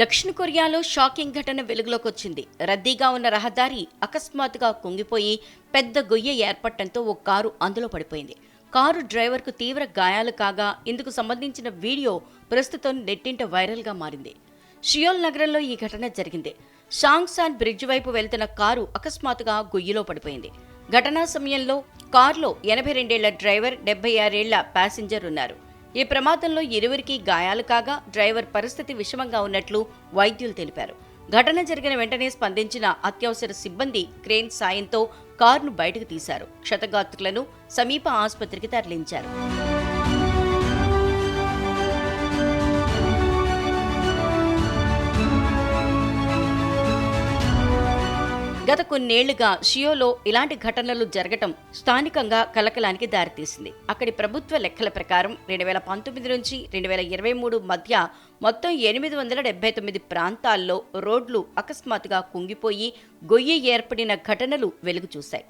దక్షిణ కొరియాలో షాకింగ్ ఘటన వెలుగులోకి వచ్చింది రద్దీగా ఉన్న రహదారి అకస్మాత్తుగా కుంగిపోయి పెద్ద గొయ్య ఏర్పడటంతో ఓ కారు అందులో పడిపోయింది. కారు డ్రైవర్కు తీవ్ర గాయాలు కాగా ఇందుకు సంబంధించిన వీడియో ప్రస్తుతం నెట్టింట వైరల్గా మారింది. షియోల్ నగరంలో ఈ ఘటన జరిగింది. షాంగ్సాన్ బ్రిడ్జ్ వైపు వెళ్తున్న కారు అకస్మాత్తుగా గొయ్యిలో పడిపోయింది. ఘటనా సమయంలో కారులో ఎనభై రెండేళ్ళ డ్రైవర్ డెబ్బై ఆరేళ్ళ ప్యాసింజర్ ఉన్నారు. ఈ ప్రమాదంలో ఇరువురికి గాయాలు కాగా డ్రైవర్ పరిస్థితి విషమంగా ఉన్నట్లు వైద్యులు తెలిపారు. ఘటన జరిగిన వెంటనే స్పందించిన అత్యవసర సిబ్బంది క్రేన్ సాయంతో కారును బయటకు తీశారు. క్షతగాత్రులను సమీప ఆసుపత్రికి తరలించారు. గత కొన్నేళ్ళుగా షియోలో ఇలాంటి ఘటనలు జరగటం స్థానికంగా కలకలానికి దారితీసింది. అక్కడి ప్రభుత్వ లెక్కల ప్రకారం రెండు వేల పంతొమ్మిది నుంచి రెండు వేల ఇరవై మూడు మధ్య మొత్తం ఎనిమిది వందల డెబ్బై తొమ్మిది ప్రాంతాల్లో రోడ్లు అకస్మాత్తుగా కుంగిపోయి గొయ్యి ఏర్పడిన ఘటనలు వెలుగు చూశాయి.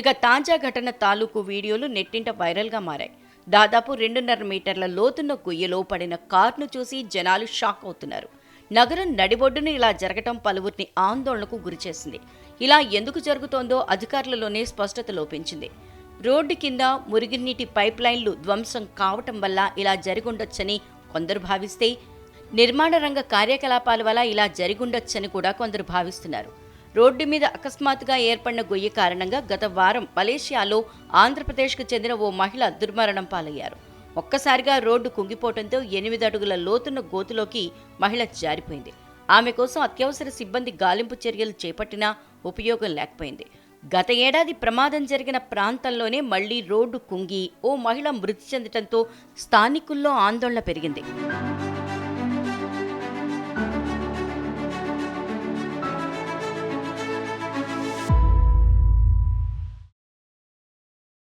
ఇక తాజా ఘటన తాలూకు వీడియోలు నెట్టింట వైరల్గా మారాయి. దాదాపు రెండున్నర మీటర్ల లోతున్న గొయ్యలో పడిన కార్ను చూసి జనాలు షాక్ అవుతున్నారు. నగరం నడిబొడ్డున ఇలా జరగటం పలువురిని ఆందోళనకు గురిచేసింది. ఇలా ఎందుకు జరుగుతోందో అధికారులలోనే స్పష్టత లోపించింది. రోడ్డు కింద మురుగునీటి పైప్ లైన్లు ధ్వంసం కావటం వల్ల ఇలా జరిగుండొచ్చని కొందరు భావిస్తే నిర్మాణ రంగ కార్యకలాపాల వల్ల ఇలా జరిగుండొచ్చని కూడా కొందరు భావిస్తున్నారు. రోడ్డు మీద అకస్మాత్తుగా ఏర్పడిన గొయ్యి కారణంగా గత వారం మలేషియాలో ఆంధ్రప్రదేశ్కు చెందిన ఓ మహిళ దుర్మరణం పాలయ్యారు. ఒక్కసారిగా రోడ్డు కుంగిపోవడంతో ఎనిమిది అడుగుల లోతున్న గోతులోకి మహిళ జారిపోయింది. ఆమె కోసం అత్యవసర సిబ్బంది గాలింపు చర్యలు చేపట్టినా ఉపయోగం లేకపోయింది. గత ఏడాది ప్రమాదం జరిగిన ప్రాంతంలోనే మళ్ళీ రోడ్డు కుంగి ఓ మహిళ మృతి చెందటంతో స్థానికుల్లో ఆందోళన పెరిగింది.